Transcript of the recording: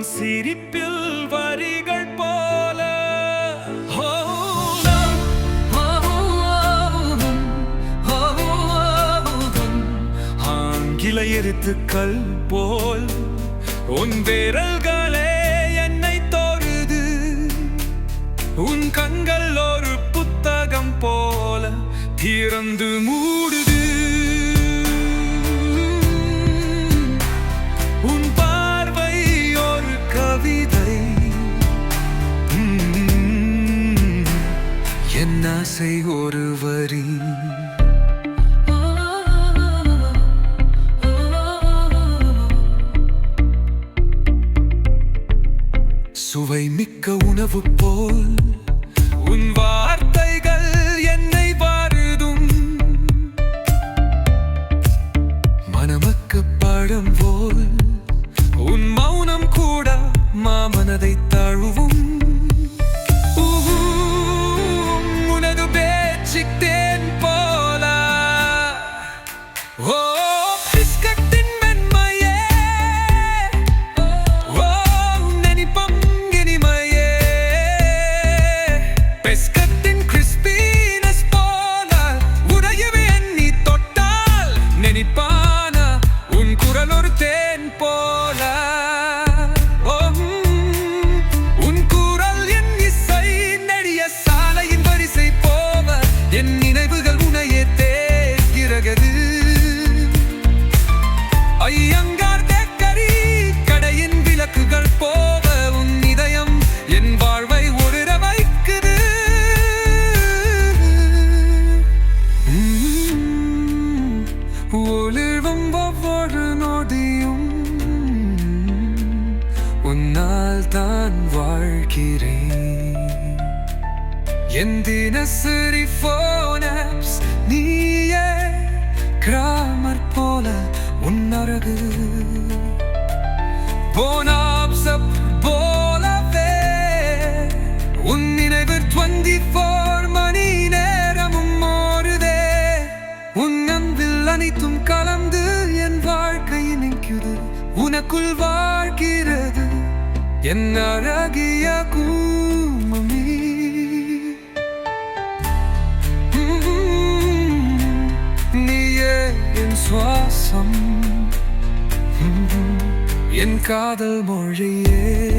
உன் சிரிப்பில் வரிகள் போல. ஆங்கில எழுத்துக்கள் போல் உன் விரல்களே என்னை தோருது உன் கண்கள் ஒரு புத்தகம் போல திறந்து மூடு. ஆசை ஒரு வரி. சுவை மிக்க உணவு போல் உன் வார்த்தைகள் என்னை வாருதும் மணமக்க படம் போல் உன் மௌனம் கூட மாமனதை வாழ்கிறேன் என் தினசரி போன் ஆப்ஸ் நீயே கிராமர் போல உன் அழகு போனாப்ஸ் போலவே உன் நினைவு டுவெண்ட்டி ஃபோர் மணி நேரமும் மாறுதே. உன் அன்பில் அனைத்தும் கலந்து என் வாழ்க்கை இணைக்குது. உனக்குள் வாழ்கிறது என் அழகிய கூமமி நீயே என் சுவாசம். என் காதல் மொழியே.